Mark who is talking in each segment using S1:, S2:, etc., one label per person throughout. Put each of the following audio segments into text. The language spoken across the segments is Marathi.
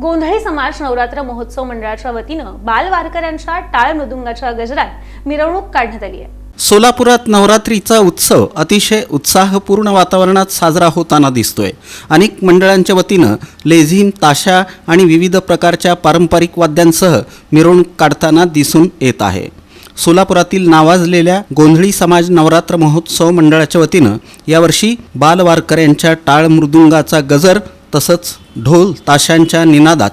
S1: गोंधळी समाज नवरात्र महोत्सव मंडळाच्या वतीनं बाल वारकऱ्यांच्या टाळ मृदुंगाच्या गजरात मिरवणूक काढण्यात आली आहे.
S2: सोलापुरात नवरात्रीचा उत्सव अतिशय उत्साहपूर्ण वातावरणात साजरा होताना दिसतोय. अनेक मंडळांच्या वतीनं लेझिम ताशा आणि विविध प्रकारच्या पारंपरिक वाद्यांसह मिरवणूक काढताना दिसून येत आहे. सोलापुरातील नावाजलेल्या गोंधळी समाज नवरात्र महोत्सव मंडळाच्या वतीनं यावर्षी बालवारकऱ्यांच्या टाळ मृदुंगाचा गजर तसंच ढोल ताशांच्या निनादात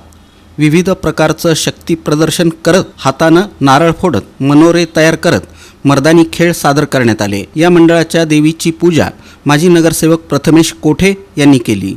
S2: विविध प्रकारचं शक्ती प्रदर्शन करत हातानं नारळ फोडत मनोरे तयार करत मर्दानी खेळ सादर करण्यात आले. या मंडळाच्या देवीची पूजा माजी नगरसेवक प्रथमेश कोठे यांनी केली.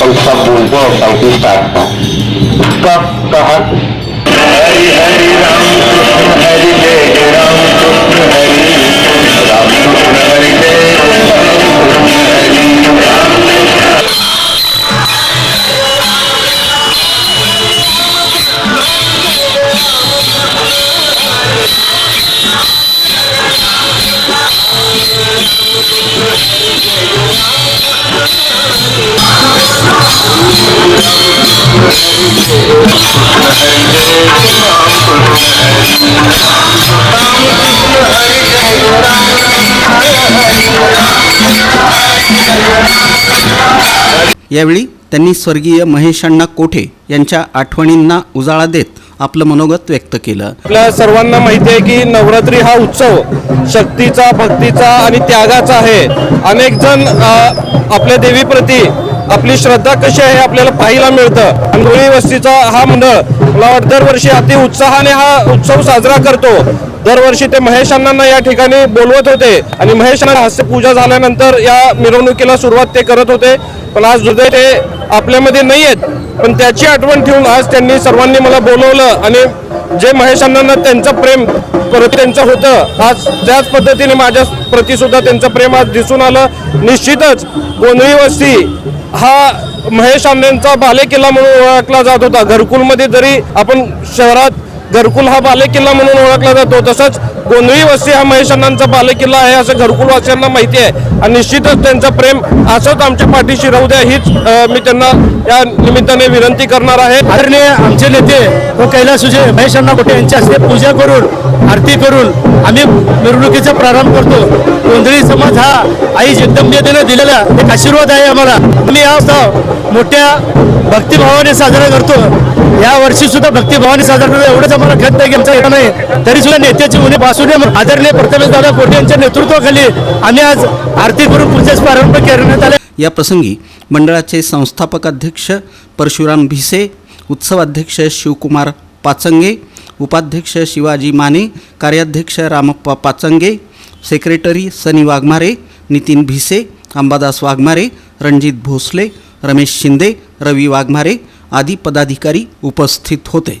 S3: bằng tâm buồn vô bằng tin tạc các
S2: यावेळी त्यांनी स्वर्गीय महेशांना कोठे यांच्या आठवणींना उजाळा देत आपलं मनोगत व्यक्त केलं.
S4: आपल्या सर्वांना माहिती आहे की नवरात्री हा उत्सव शक्तीचा भक्तीचा आणि त्यागाचा आहे. अनेक जण आपल्या देवीप्रती आपली श्रद्धा कशी आहे आपल्याला पाहायला मिळतं. अंधोळी वस्तीचा हा मंडळ मला वाटतं दरवर्षी अति उत्साहाने हा उत्सव साजरा करतो. दरवर्षी ते महेश अण्णांना या ठिकाणी बोलवत होते. आणि महेश अण्णा हास्य पूजा झाल्यानंतर या मिरवणुकीला सुरुवात ते करत होते. पण आज हृदय ते आपल्यामध्ये नाही आहेत पण त्याची आठवण ठेवून आज त्यांनी सर्वांनी मला बोलवलं आणि जे महेश अण्णांना त्यांचं प्रेम परत त्यांचं होतं आज त्याच पद्धतीने माझ्या प्रतिसुद्धा त्यांचं प्रेम आज दिसून आलं. निश्चितच गोंधळी वस्ती हा महेश अण्णांचा बालेकिल्ला म्हणून ओळखला जात होता. घरकुलमध्ये जरी आपण शहरात घरकुल हा बालेकिल्ला म्हणून ओळखला जातो. तसंच गोंधळी वस्ती हा महेश अण्णांचा बालेकिल्ला आहे असं घरकुलवासियांना माहिती आहे. आणि निश्चितच त्यांचं प्रेम असंच आमच्या पाठीशी राहू द्या हीच मी त्यांना या निमित्ताने विनंती करणार आहे.
S5: आदरणीय आमचे नेते व कैलास सुजय महेश अण्णा कोटे यांच्या हस्ते पूजा करून आरती करून आम्ही मिरवणुकीचा प्रारंभ करतो. गोंधळी समाज हा आई जगदंबेने दिलेला एक आशीर्वाद आहे आम्हाला. आम्ही हा उत्सव मोठ्या भक्तिभावाने साजरा करतो. या वर्षी सुद्धा भक्तिभावाने साजरा करतो. एवढंच आम्हाला खत नाही की येणार नाही. तरी सुद्धा नेत्याची उन्हे पासून आदरणीय प्रथमेश दादा कोटे यांच्या नेतृत्वाखाली आम्ही आज आरती करून पूजेस प्रारंभ करण्यात आले.
S2: या प्रसंगी मंडळाचे संस्थापक अध्यक्ष परशुराम भिसे उत्सवाध्यक्ष शिवकुमार पाचंगे उपाध्यक्ष शिवाजी माने कार्याध्यक्ष रामप्पा पाचंगे सेक्रेटरी सनी वाघमारे नितीन भिसे अंबादास वाघमारे रणजित भोसले रमेश शिंदे रवी वाघमारे आदी पदाधिकारी उपस्थित होते.